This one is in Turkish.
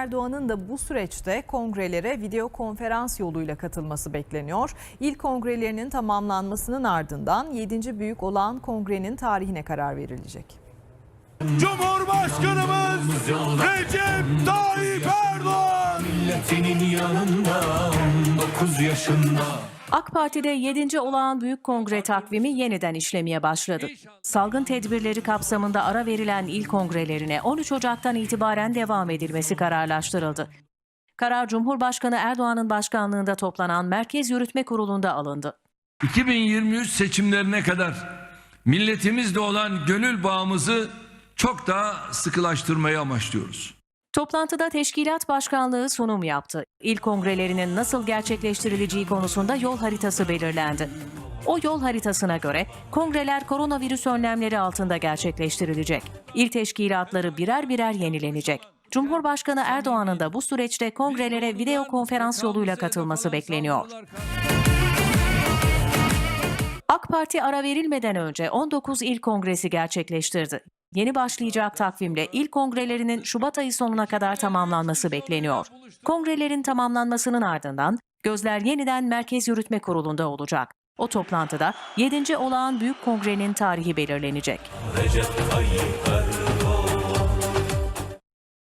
Erdoğan'ın da bu süreçte kongrelere video konferans yoluyla katılması bekleniyor. İl kongrelerinin tamamlanmasının ardından 7. büyük olan kongrenin tarihine karar verilecek. Cumhurbaşkanımız Recep Tayyip Erdoğan Milletinin yanında 19 yaşında AK Parti'de 7. olağan büyük kongre takvimi yeniden işlemeye başladı. Salgın tedbirleri kapsamında ara verilen il kongrelerine 13 Ocak'tan itibaren devam edilmesi kararlaştırıldı. Karar Cumhurbaşkanı Erdoğan'ın başkanlığında toplanan Merkez Yürütme Kurulu'nda alındı. 2023 seçimlerine kadar milletimizle olan gönül bağımızı çok daha sıkılaştırmayı amaçlıyoruz. Toplantıda teşkilat başkanlığı sunum yaptı. İl kongrelerinin nasıl gerçekleştirileceği konusunda yol haritası belirlendi. O yol haritasına göre kongreler koronavirüs önlemleri altında gerçekleştirilecek. İl teşkilatları birer birer yenilenecek. Cumhurbaşkanı Erdoğan'ın da bu süreçte kongrelere video konferans yoluyla katılması bekleniyor. AK Parti ara verilmeden önce 19 il kongresi gerçekleştirdi. Yeni başlayacak takvimle il kongrelerinin Şubat ayı sonuna kadar tamamlanması bekleniyor. Kongrelerin tamamlanmasının ardından gözler yeniden Merkez Yürütme Kurulu'nda olacak. O toplantıda 7. olağan büyük kongrenin tarihi belirlenecek. Recep